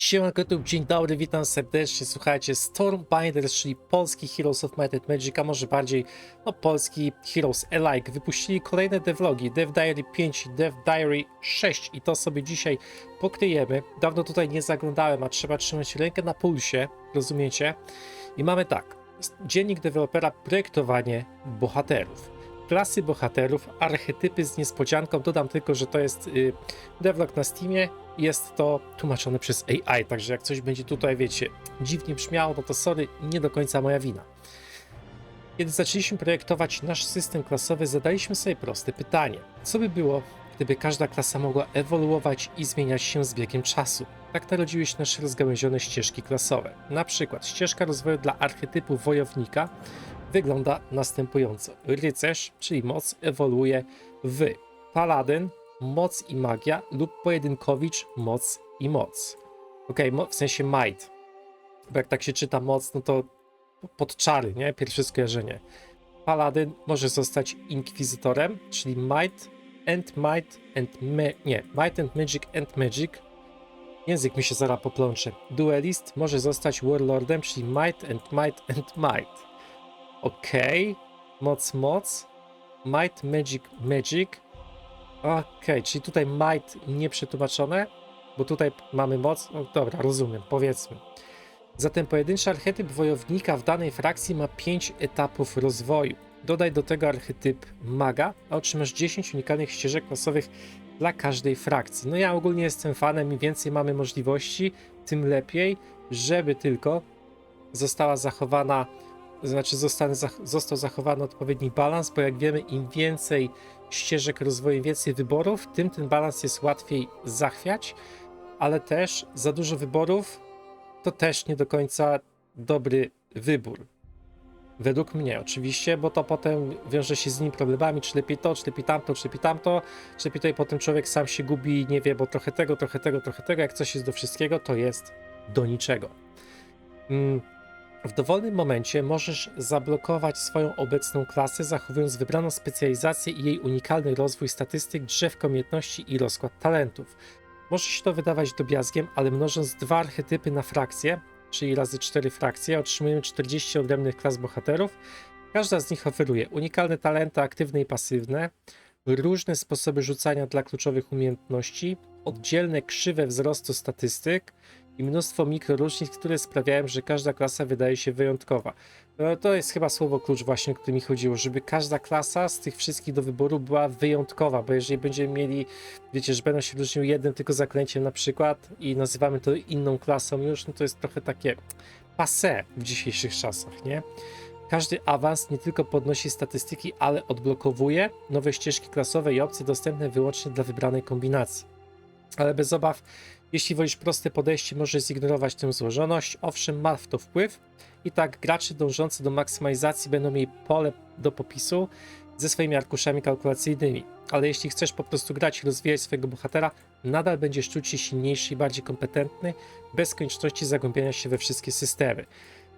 Siemanko YouTube, dzień dobry, witam serdecznie. Słuchajcie, Stormbinders, czyli polski Heroes of Might and Magic, a może bardziej no, polski Heroes Alike, wypuścili kolejne devlogi, Dev Diary 5 i Dev Diary 6 i to sobie dzisiaj pokryjemy. Dawno tutaj nie zaglądałem, a trzeba trzymać rękę na pulsie, rozumiecie? I mamy tak, dziennik dewelopera, projektowanie bohaterów klasy bohaterów, archetypy z niespodzianką. Dodam tylko, że to jest y, devlog na Steamie. Jest to tłumaczone przez AI, także jak coś będzie tutaj, wiecie, dziwnie brzmiało, no to sorry, nie do końca moja wina. Kiedy zaczęliśmy projektować nasz system klasowy, zadaliśmy sobie proste pytanie: co by było, gdyby każda klasa mogła ewoluować i zmieniać się z biegiem czasu? Tak narodziły się nasze rozgałęzione ścieżki klasowe. Na przykład ścieżka rozwoju dla archetypu wojownika wygląda następująco. Rycerz, czyli moc, ewoluuje w paladyn, moc i magia lub pojedynkowicz, moc i moc. Ok, w sensie might. Bo jak tak się czyta moc, no to pod czary, nie? Pierwsze skojarzenie. Paladyn może zostać inkwizytorem, czyli might and might and ma- nie, might and magic and magic. Język mi się zaraz poplącze. Duelist może zostać warlordem, czyli might and might and might. Okej. Moc, moc. Might, magic, magic. Okej, czyli tutaj might nie przetłumaczone, bo tutaj mamy moc. No dobra, rozumiem, powiedzmy. Zatem pojedynczy archetyp wojownika w danej frakcji ma 5 etapów rozwoju. Dodaj do tego archetyp maga, a otrzymasz 10 unikalnych ścieżek klasowych dla każdej frakcji. No ja ogólnie jestem fanem, im więcej mamy możliwości, tym lepiej, żeby tylko została zachowana znaczy zostanie, został zachowany odpowiedni balans, bo jak wiemy, im więcej ścieżek rozwoju, więcej wyborów, tym ten balans jest łatwiej zachwiać, ale też za dużo wyborów to też nie do końca dobry wybór. Według mnie oczywiście, bo to potem wiąże się z nim problemami, czy lepiej to, czy lepiej tamto, czy lepiej tamto, czy lepiej tutaj potem człowiek sam się gubi i nie wie, bo trochę tego, trochę tego, trochę tego, jak coś jest do wszystkiego, to jest do niczego. Mm w dowolnym momencie możesz zablokować swoją obecną klasę, zachowując wybraną specjalizację i jej unikalny rozwój statystyk, drzew umiejętności i rozkład talentów. Może się to wydawać drobiazgiem, ale mnożąc dwa archetypy na frakcję, czyli razy cztery frakcje, otrzymujemy 40 odrębnych klas bohaterów. Każda z nich oferuje unikalne talenty aktywne i pasywne, różne sposoby rzucania dla kluczowych umiejętności, oddzielne krzywe wzrostu statystyk, i mnóstwo mikroróżnic, które sprawiają, że każda klasa wydaje się wyjątkowa. No, to jest chyba słowo klucz właśnie, o które mi chodziło, żeby każda klasa z tych wszystkich do wyboru była wyjątkowa, bo jeżeli będziemy mieli, wiecie, że będą się różnił jednym tylko zaklęciem na przykład i nazywamy to inną klasą już, no to jest trochę takie passe w dzisiejszych czasach, nie? Każdy awans nie tylko podnosi statystyki, ale odblokowuje nowe ścieżki klasowe i opcje dostępne wyłącznie dla wybranej kombinacji. Ale bez obaw jeśli wolisz proste podejście, możesz zignorować tę złożoność. Owszem, ma w to wpływ. I tak gracze dążący do maksymalizacji będą mieli pole do popisu ze swoimi arkuszami kalkulacyjnymi. Ale jeśli chcesz po prostu grać i rozwijać swojego bohatera, nadal będziesz czuć się silniejszy i bardziej kompetentny, bez konieczności zagłębiania się we wszystkie systemy.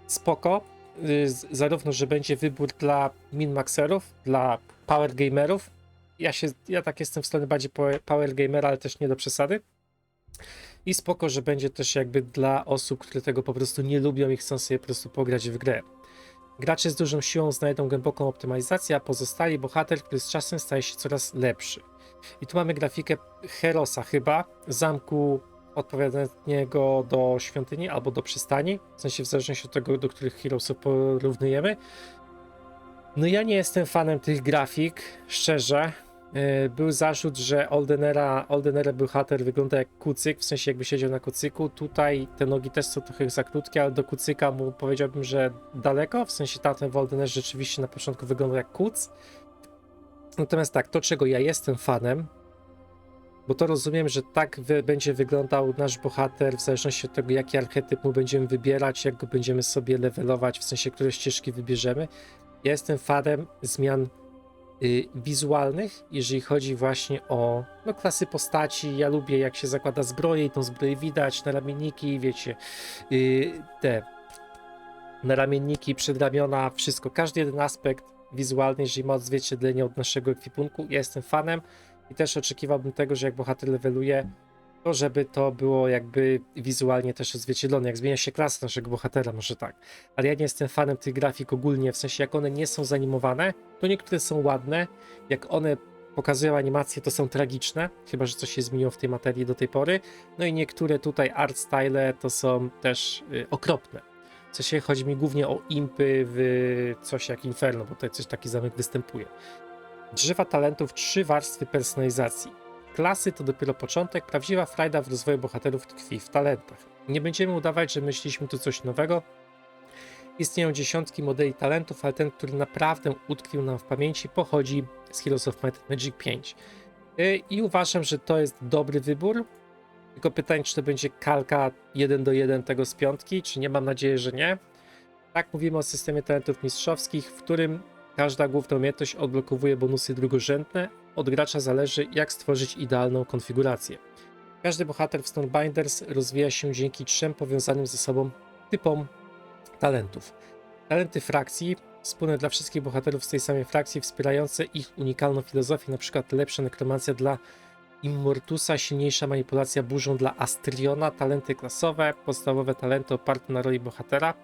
Spoko, yy, zarówno, że będzie wybór dla min-maxerów, dla power gamerów. Ja, się, ja tak jestem w stronę bardziej power gamera, ale też nie do przesady i spoko, że będzie też jakby dla osób, które tego po prostu nie lubią i chcą sobie po prostu pograć w grę. Gracze z dużą siłą znajdą głęboką optymalizację, a pozostali bohater, który z czasem staje się coraz lepszy. I tu mamy grafikę Herosa chyba, zamku odpowiedniego do świątyni albo do przystani, w sensie w zależności od tego, do których Heroesów porównujemy. No ja nie jestem fanem tych grafik, szczerze, był zarzut, że Oldenera, Oldenera bohater wygląda jak kucyk, w sensie jakby siedział na kucyku. Tutaj te nogi też są trochę za krótkie, ale do kucyka mu powiedziałbym, że daleko, w sensie tamten Oldener rzeczywiście na początku wyglądał jak kuc. Natomiast tak, to czego ja jestem fanem, bo to rozumiem, że tak wy, będzie wyglądał nasz bohater w zależności od tego, jaki archetyp mu będziemy wybierać, jak go będziemy sobie levelować, w sensie które ścieżki wybierzemy. Ja jestem fanem zmian wizualnych, jeżeli chodzi właśnie o no, klasy postaci. Ja lubię, jak się zakłada zbroję i tą zbroję widać, na ramienniki, wiecie, y, te na ramienniki, przedramiona, wszystko. Każdy jeden aspekt wizualny, jeżeli ma odzwierciedlenie od naszego ekwipunku. Ja jestem fanem i też oczekiwałbym tego, że jak bohater leveluje, to żeby to było jakby wizualnie też odzwierciedlone, jak zmienia się klasa naszego bohatera, może tak. Ale ja nie jestem fanem tych grafik ogólnie, w sensie jak one nie są zanimowane, to niektóre są ładne, jak one pokazują animacje, to są tragiczne, chyba że coś się zmieniło w tej materii do tej pory. No i niektóre tutaj art style to są też y, okropne. W sensie chodzi mi głównie o impy w coś jak Inferno, bo tutaj coś taki zamek występuje. Drzewa talentów, trzy warstwy personalizacji. Klasy to dopiero początek, prawdziwa frajda w rozwoju bohaterów tkwi w talentach. Nie będziemy udawać, że myśleliśmy tu coś nowego. Istnieją dziesiątki modeli talentów, ale ten, który naprawdę utkwił nam w pamięci, pochodzi z Heroes of Might Magic 5. Yy, I uważam, że to jest dobry wybór. Tylko pytanie, czy to będzie kalka 1 do 1 tego z piątki, czy nie? Mam nadzieję, że nie. Tak mówimy o systemie talentów mistrzowskich, w którym każda główna umiejętność odblokowuje bonusy drugorzędne. Od gracza zależy, jak stworzyć idealną konfigurację. Każdy bohater w Stonebinders rozwija się dzięki trzem powiązanym ze sobą typom talentów. Talenty frakcji, wspólne dla wszystkich bohaterów z tej samej frakcji, wspierające ich unikalną filozofię, np. lepsza nekromancja dla Immortusa, silniejsza manipulacja burzą dla Astriona, talenty klasowe, podstawowe talenty oparte na roli bohatera,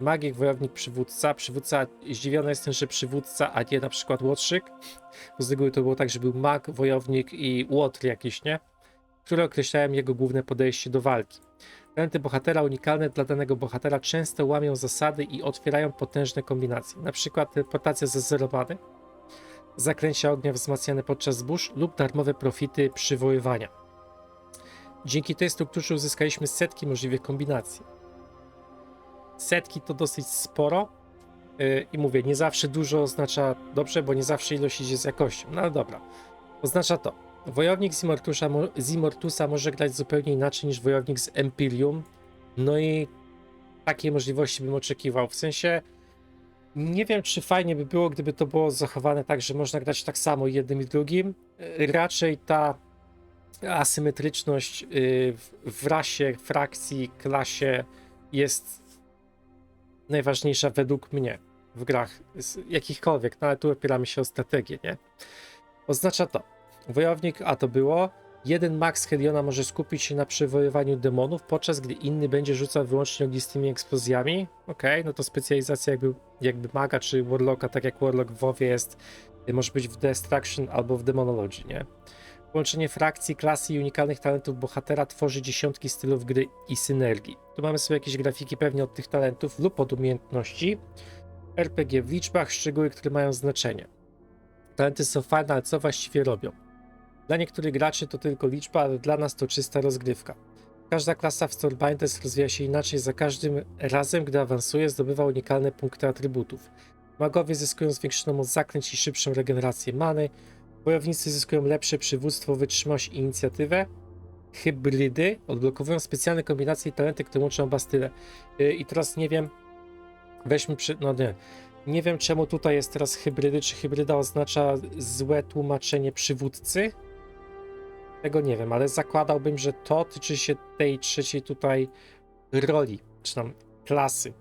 magik, wojownik, przywódca. Przywódca, zdziwiony jestem, że przywódca, a nie na przykład łotrzyk, bo z reguły to było tak, że był mag, wojownik i łotr jakiś, nie? Które określają jego główne podejście do walki. Talenty bohatera unikalne dla danego bohatera często łamią zasady i otwierają potężne kombinacje, na przykład teleportacja zezerowany, zaklęcia ognia wzmacniane podczas burz lub darmowe profity przywoływania. Dzięki tej strukturze uzyskaliśmy setki możliwych kombinacji. Setki to dosyć sporo. Yy, i mówię, nie zawsze dużo oznacza dobrze, bo nie zawsze ilość idzie z jakością, no ale dobra. Oznacza to, wojownik z, Immortusa, mo- z Immortusa może grać zupełnie inaczej niż wojownik z Empyrium, no i takiej możliwości bym oczekiwał, w sensie nie wiem, czy fajnie by było, gdyby to było zachowane tak, że można grać tak samo jednym i drugim. Y, Raczej ta asymetryczność y, w rasie, frakcji, klasie jest najważniejsza według mnie w grach jakichkolwiek, no ale tu opieramy się o strategię, nie? Oznacza to, wojownik, a to było, jeden max Heliona może skupić się na przywoływaniu demonów, podczas gdy inny będzie rzucał wyłącznie ognistymi eksplozjami. Okej, no to specjalizacja jakby, jakby maga czy warlocka, tak jak warlock w WoWie jest, y, może być w Destruction albo w Demonology, nie? Połączenie frakcji, klasy i unikalnych talentów bohatera tworzy dziesiątki stylów gry i synergii. Tu mamy sobie jakieś grafiki pewnie od tych talentów lub od umiejętności. RPG w liczbach, szczegóły, które mają znaczenie. Talenty są fajne, ale co właściwie robią? Dla niektórych graczy to tylko liczba, ale dla nas to czysta rozgrywka. Każda klasa w Stormbinders rozwija się inaczej za każdym razem, gdy awansuje, zdobywa unikalne punkty atrybutów. Magowie zyskują zwiększoną moc zaklęć i szybszą regenerację many. Wojownicy zyskują lepsze przywództwo, wytrzymałość i inicjatywę. Hybrydy odblokowują specjalne kombinacje i talenty, które łączą oba style. Yy, I teraz nie wiem, weźmy przy... no nie. Nie wiem czemu tutaj jest teraz hybrydy, czy hybryda oznacza złe tłumaczenie przywódcy? Tego nie wiem, ale zakładałbym, że to tyczy się tej trzeciej tutaj roli, czy tam klasy.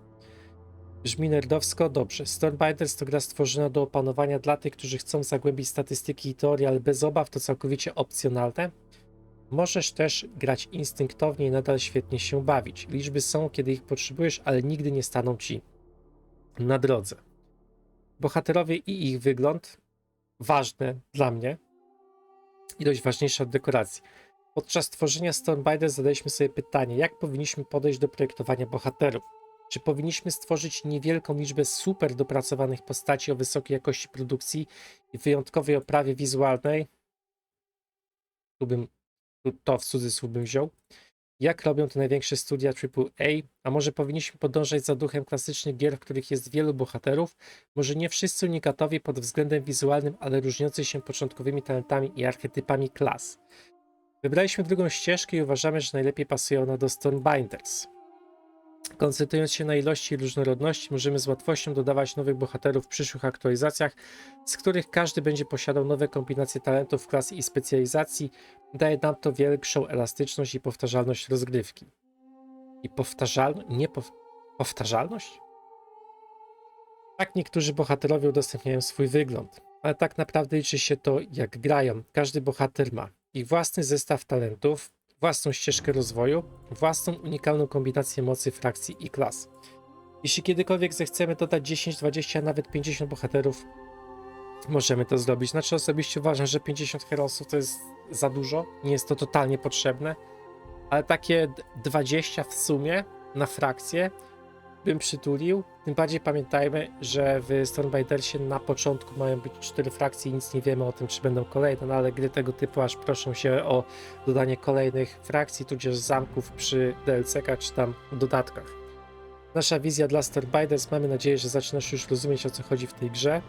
Brzmi nerdowsko, dobrze. Stormbinders to gra stworzona do opanowania dla tych, którzy chcą zagłębić statystyki i teorie, ale bez obaw to całkowicie opcjonalne. Możesz też grać instynktownie i nadal świetnie się bawić. Liczby są, kiedy ich potrzebujesz, ale nigdy nie staną ci na drodze. Bohaterowie i ich wygląd ważne dla mnie i dość ważniejsze od dekoracji. Podczas tworzenia Stormbinder zadaliśmy sobie pytanie, jak powinniśmy podejść do projektowania bohaterów. Czy powinniśmy stworzyć niewielką liczbę super dopracowanych postaci o wysokiej jakości produkcji i wyjątkowej oprawie wizualnej? Tu bym to w cudzysłów bym wziął. Jak robią to największe studia AAA? A może powinniśmy podążać za duchem klasycznych gier, w których jest wielu bohaterów? Może nie wszyscy unikatowi pod względem wizualnym, ale różniący się początkowymi talentami i archetypami klas. Wybraliśmy drugą ścieżkę i uważamy, że najlepiej pasuje ona do Stormbinders. Koncentrując się na ilości i różnorodności, możemy z łatwością dodawać nowych bohaterów w przyszłych aktualizacjach, z których każdy będzie posiadał nowe kombinacje talentów, klas i specjalizacji. Daje nam to większą elastyczność i powtarzalność rozgrywki. I powtarzalność? Nie pow... powtarzalność? Tak niektórzy bohaterowie udostępniają swój wygląd, ale tak naprawdę liczy się to, jak grają. Każdy bohater ma ich własny zestaw talentów, własną ścieżkę rozwoju, własną unikalną kombinację mocy, frakcji i klas. Jeśli kiedykolwiek zechcemy dodać 10, 20, a nawet 50 bohaterów, możemy to zrobić. Znaczy osobiście uważam, że 50 herosów to jest za dużo, nie jest to totalnie potrzebne, ale takie d- 20 w sumie na frakcję bym przytulił. Tym bardziej pamiętajmy, że w Stormbidersie na początku mają być cztery frakcje i nic nie wiemy o tym, czy będą kolejne, no ale gry tego typu aż proszą się o dodanie kolejnych frakcji, tudzież zamków przy DLC-kach czy tam dodatkach. Nasza wizja dla Starbinders, mamy nadzieję, że zaczynasz już rozumieć o co chodzi w tej grze.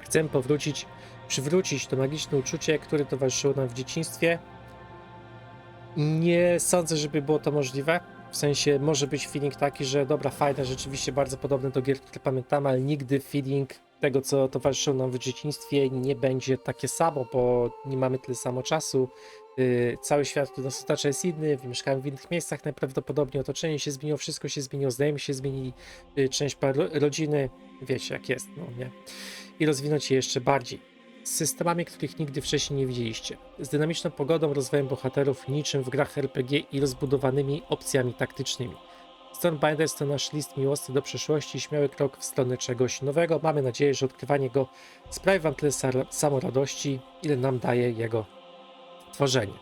Chcemy powrócić, przywrócić to magiczne uczucie, które towarzyszyło nam w dzieciństwie. Nie sądzę, żeby było to możliwe. W sensie może być feeling taki, że dobra, fajne, rzeczywiście bardzo podobne do gier, które pamiętamy, ale nigdy feeling tego, co towarzyszyło nam w dzieciństwie, nie będzie takie samo, bo nie mamy tyle samo czasu. Yy, cały świat, który nas otacza, jest inny. Mieszkamy w innych miejscach, najprawdopodobniej otoczenie się zmieniło, wszystko się zmieniło, znajomi się zmienili, yy, część rodziny, wiecie jak jest, no nie. I rozwinąć je jeszcze bardziej z systemami, których nigdy wcześniej nie widzieliście, z dynamiczną pogodą, rozwojem bohaterów, niczym w grach RPG i rozbudowanymi opcjami taktycznymi. Stormbinders to nasz list miłosny do przyszłości śmiały krok w stronę czegoś nowego. Mamy nadzieję, że odkrywanie go sprawi wam tyle samo radości, ile nam daje jego tworzenie.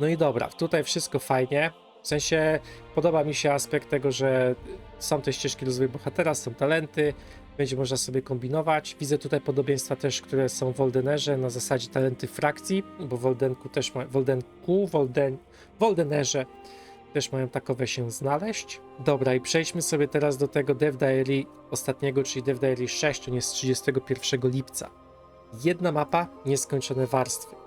No i dobra, tutaj wszystko fajnie. W sensie podoba mi się aspekt tego, że są te ścieżki rozwoju bohatera, są talenty, będzie można sobie kombinować. Widzę tutaj podobieństwa też, które są w Woldenerze na zasadzie talenty frakcji, bo w Woldenku też Woldenku, Wolden, Woldenerze też mają takowe się znaleźć. Dobra, i przejdźmy sobie teraz do tego Dev Diary ostatniego, czyli Dev Diary 6, on jest z 31 lipca. Jedna mapa, nieskończone warstwy.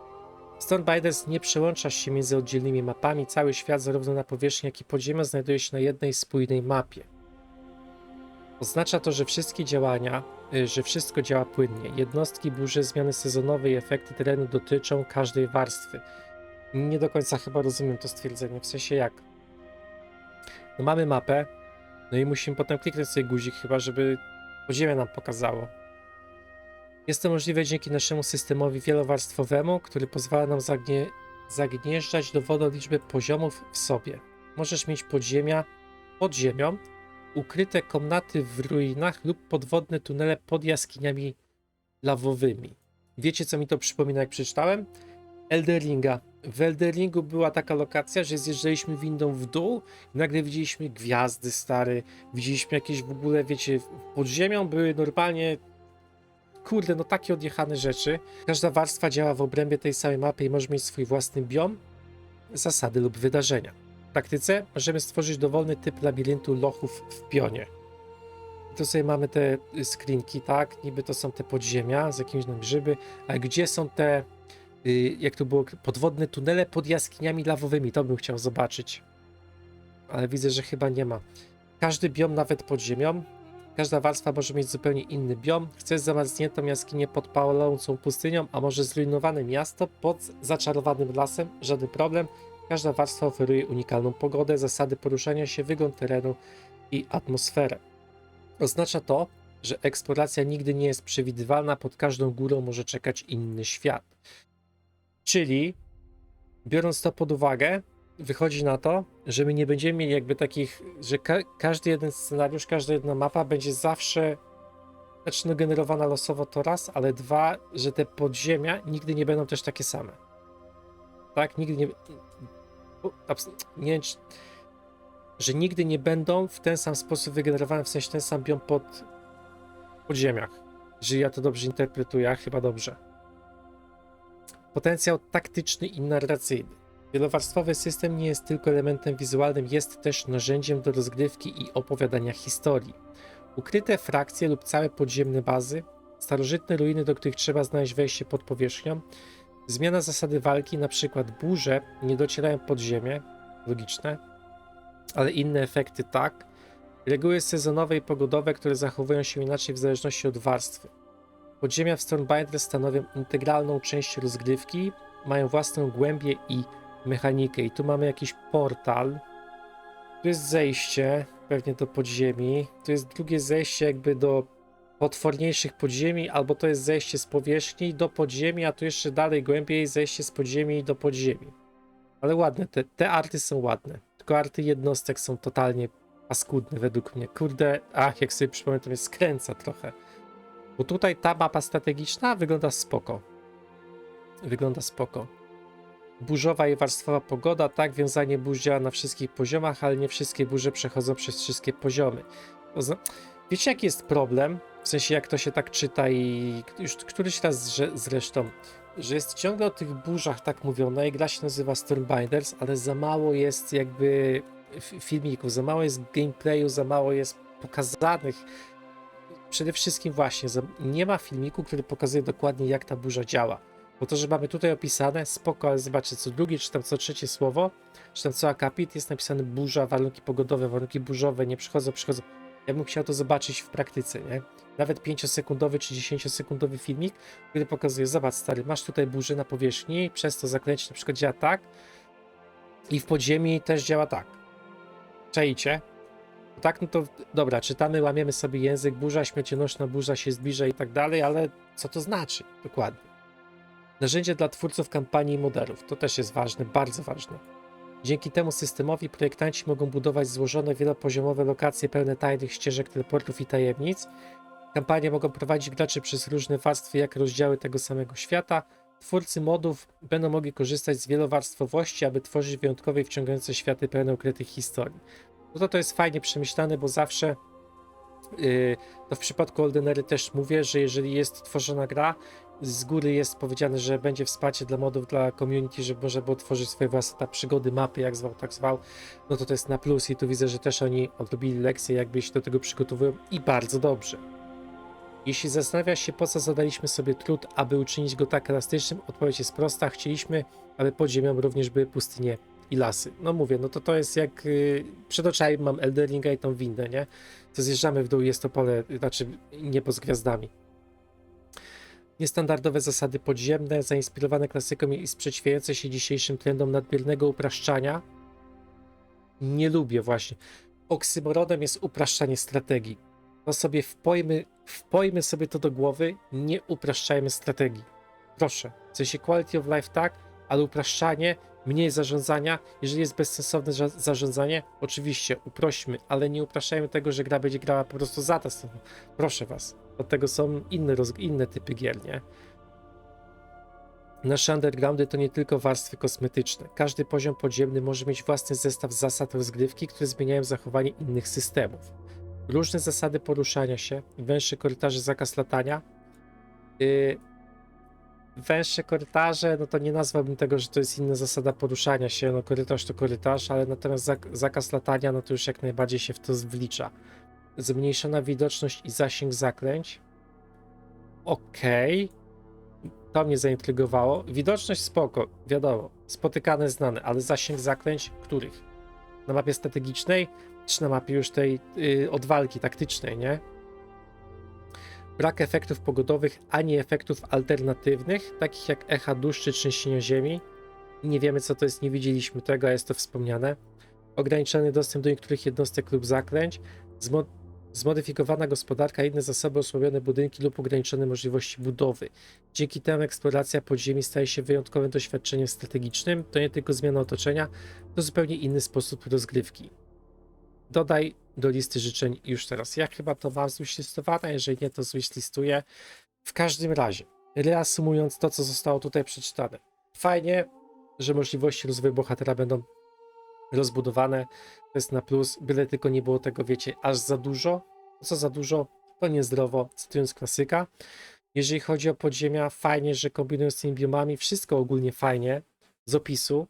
Stormbinders nie przełącza się między oddzielnymi mapami, cały świat zarówno na powierzchni, jak i podziemia znajduje się na jednej spójnej mapie. Oznacza to, że wszystkie działania, y, że wszystko działa płynnie. Jednostki, burze, zmiany sezonowe i efekty terenu dotyczą każdej warstwy. Nie do końca chyba rozumiem to stwierdzenie, w sensie jak? No mamy mapę, no i musimy potem kliknąć sobie guzik chyba, żeby podziemie nam pokazało. Jest to możliwe dzięki naszemu systemowi wielowarstwowemu, który pozwala nam zagnie, zagnieżdżać dowolną liczbę poziomów w sobie. Możesz mieć podziemia pod ziemią, ukryte komnaty w ruinach lub podwodne tunele pod jaskiniami lawowymi. Wiecie, co mi to przypomina, jak przeczytałem? Elderinga. W Elderingu była taka lokacja, że zjeżdżaliśmy windą w dół i nagle widzieliśmy gwiazdy stare, widzieliśmy jakieś w ogóle, wiecie, pod ziemią były normalnie kurde, no takie odjechane rzeczy. Każda warstwa działa w obrębie tej samej mapy i może mieć swój własny biom, zasady lub wydarzenia. W praktyce możemy stworzyć dowolny typ labiryntu lochów w pionie. Tu sobie mamy te skrinki, tak? Niby to są te podziemia z jakimiś tam grzyby, ale gdzie są te, y, jak to było, podwodne tunele pod jaskiniami lawowymi? To bym chciał zobaczyć. Ale widzę, że chyba nie ma. Każdy biom, nawet pod ziemią, każda warstwa może mieć zupełnie inny biom. Chcesz zamarzniętą jaskinię pod palącą pustynią, a może zrujnowane miasto pod zaczarowanym lasem? Żaden problem. Każda warstwa oferuje unikalną pogodę, zasady poruszania się, wygląd terenu i atmosferę. Oznacza to, że eksploracja nigdy nie jest przewidywalna, pod każdą górą może czekać inny świat. Czyli, biorąc to pod uwagę, wychodzi na to, że my nie będziemy mieli jakby takich, że ka każdy jeden scenariusz, każda jedna mapa będzie zawsze, znaczy no generowana losowo to raz, ale dwa, że te podziemia nigdy nie będą też takie same. Tak, nigdy nie. Nie wiem, czy- że nigdy nie będą w ten sam sposób wygenerowane, w sensie ten sam biom pod podziemiach. Jeżeli ja to dobrze interpretuję, a chyba dobrze. Potencjał taktyczny i narracyjny. Wielowarstwowy system nie jest tylko elementem wizualnym, jest też narzędziem do rozgrywki i opowiadania historii. Ukryte frakcje lub całe podziemne bazy, starożytne ruiny, do których trzeba znaleźć wejście pod powierzchnią, zmiana zasady walki, przykład burze nie docierają pod ziemię, logiczne, ale inne efekty tak. Reguły sezonowe i pogodowe, które zachowują się inaczej w zależności od warstwy. Podziemia w Stormbinder stanowią integralną część rozgrywki, mają własną głębię i mechanikę. I tu mamy jakiś portal. Tu jest zejście, pewnie do podziemi. Tu jest drugie zejście jakby do potworniejszych podziemi, albo to jest zejście z powierzchni do podziemi, a tu jeszcze dalej głębiej zejście z podziemi do podziemi. Ale ładne, te, te arty są ładne. Tylko arty jednostek są totalnie paskudne według mnie. Kurde, ach, jak sobie przypomnę, to mnie skręca trochę. Bo tutaj ta mapa strategiczna wygląda spoko. Wygląda spoko. Burzowa i warstwowa pogoda, tak, wiązanie burz działa na wszystkich poziomach, ale nie wszystkie burze przechodzą przez wszystkie poziomy. Wiecie, jaki jest problem? W sensie, jak to się tak czyta i już któryś raz zresztą, że jest ciągle o tych burzach tak mówione i gra się nazywa Stormbinders, ale za mało jest jakby filmików, za mało jest gameplayu, za mało jest pokazanych. Przede wszystkim właśnie, nie ma filmiku, który pokazuje dokładnie jak ta burza działa. Bo to, że mamy tutaj opisane, spoko, ale zobaczcie, co drugie, czy tam co trzecie słowo, czy tam co akapit, jest napisane burza, warunki pogodowe, warunki burzowe, nie przychodzą, przychodzą. Ja bym chciał to zobaczyć w praktyce, nie? Nawet 5-sekundowy czy 10-sekundowy filmik, który pokazuje, zobacz stary, masz tutaj burzę na powierzchni, przez to zaklęcie na przykład działa tak i w podziemi też działa tak. Czajcie? Tak, no to dobra, czytamy, łamiemy sobie język, burza śmiercionośna, burza się zbliża i tak dalej, ale co to znaczy dokładnie? Narzędzie dla twórców kampanii i modelów. To też jest ważne, bardzo ważne. Dzięki temu systemowi projektanci mogą budować złożone wielopoziomowe lokacje pełne tajnych ścieżek, teleportów i tajemnic. Kampanie mogą prowadzić graczy przez różne warstwy, jak rozdziały tego samego świata. Twórcy modów będą mogli korzystać z wielowarstwowości, aby tworzyć wyjątkowe i wciągające światy pełne ukrytych historii. No to to jest fajnie przemyślane, bo zawsze to w przypadku Oldenery też mówię, że jeżeli jest tworzona gra, z góry jest powiedziane, że będzie wsparcie dla modów, dla community, żeby można było tworzyć swoje własne przygody, mapy, jak zwał, tak zwał, no to to jest na plus i tu widzę, że też oni odrobili lekcje, jakby się do tego przygotowują i bardzo dobrze. Jeśli zastanawiasz się, po co zadaliśmy sobie trud, aby uczynić go tak elastycznym, odpowiedź jest prosta. Chcieliśmy, aby pod ziemią również były pustynie i lasy. No mówię, no to to jest jak yy, przed oczami mam Elderinga i tą windę, nie? To zjeżdżamy w dół, jest to pole, znaczy niebo z gwiazdami. Niestandardowe zasady podziemne, zainspirowane klasyką i sprzeciwiające się dzisiejszym trendom nadmiernego upraszczania. Nie lubię właśnie. Oksymoronem jest upraszczanie strategii. To sobie wpojmy, wpojmy sobie to do głowy, nie upraszczajmy strategii. Proszę. W sensie quality of life tak, ale upraszczanie, mniej zarządzania. Jeżeli jest bezsensowne za- zarządzanie, oczywiście uprośmy, ale nie upraszczajmy tego, że gra będzie grała po prostu za to. Proszę was. Od tego są inne, inne typy gier, nie? Nasze undergroundy to nie tylko warstwy kosmetyczne. Każdy poziom podziemny może mieć własny zestaw zasad rozgrywki, które zmieniają zachowanie innych systemów. Różne zasady poruszania się, węższe korytarze, zakaz latania. Yy, węższe korytarze, no to nie nazwałbym tego, że to jest inna zasada poruszania się. No korytarz to korytarz, ale natomiast zak- zakaz latania, no to już jak najbardziej się w to wlicza. Zmniejszona widoczność i zasięg zaklęć. Okej. To mnie zaintrygowało. Widoczność spoko, wiadomo. Spotykane, znane, ale zasięg zaklęć których? Na mapie strategicznej, czy na mapie już tej yy, od walki taktycznej, nie? Brak efektów pogodowych, ani efektów alternatywnych, takich jak echa dusz czy trzęsienia ziemi. Nie wiemy co to jest, nie widzieliśmy tego, a jest to wspomniane. Ograniczony dostęp do niektórych jednostek lub zaklęć. Zmo zmodyfikowana gospodarka, inne zasoby, osłabione budynki lub ograniczone możliwości budowy. Dzięki temu eksploracja podziemi staje się wyjątkowym doświadczeniem strategicznym. To nie tylko zmiana otoczenia, to zupełnie inny sposób rozgrywki. Dodaj do listy życzeń już teraz. Ja chyba to mam zwislistowane, jeżeli nie, to zwishlistuję. W każdym razie, reasumując to, co zostało tutaj przeczytane. Fajnie, że możliwości rozwoju bohatera będą rozbudowane. To jest na plus, byle tylko nie było tego, wiecie, aż za dużo. Co za dużo, to niezdrowo, cytując klasyka. Jeżeli chodzi o podziemia, fajnie, że kombinują z tymi biomami, wszystko ogólnie fajnie, z opisu,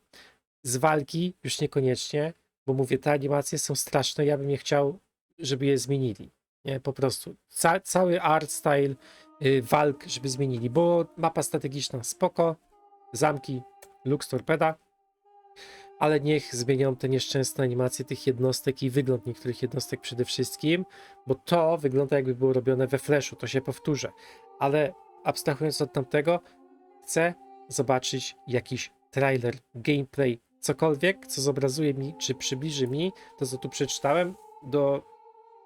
z walki już niekoniecznie, bo mówię, te animacje są straszne, ja bym nie chciał, żeby je zmienili, nie, po prostu. Ca cały art style y, walk, żeby zmienili, bo mapa strategiczna spoko, zamki, Lux Torpeda, ale niech zmienią te nieszczęsne animacje tych jednostek i wygląd niektórych jednostek przede wszystkim, bo to wygląda jakby było robione we Flashu, to się powtórzę, ale abstrahując od tamtego, chcę zobaczyć jakiś trailer, gameplay, cokolwiek, co zobrazuje mi, czy przybliży mi to, co tu przeczytałem, do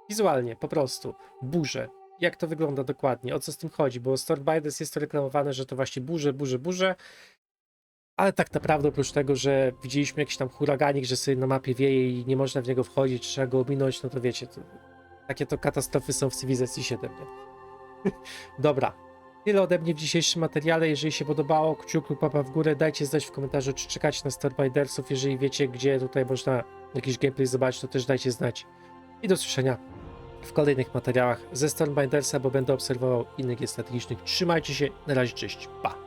wizualnie, po prostu, burze. Jak to wygląda dokładnie, o co z tym chodzi, bo Stormbinders jest to reklamowane, że to właśnie burze, burze, burze, Ale tak naprawdę oprócz tego, że widzieliśmy jakiś tam huraganik, że sobie na mapie wieje i nie można w niego wchodzić, trzeba go ominąć, no to wiecie, to, takie to katastrofy są w cywilizacji 7, nie? Dobra. Tyle ode mnie w dzisiejszym materiale. Jeżeli się podobało, kciuk lub papa w górę, dajcie znać w komentarzu, czy czekacie na Starbidersów. Jeżeli wiecie, gdzie tutaj można jakiś gameplay zobaczyć, to też dajcie znać. I do słyszenia w kolejnych materiałach ze Stormbindersa, bo będę obserwował innych strategicznych. Trzymajcie się, na razie, cześć, pa!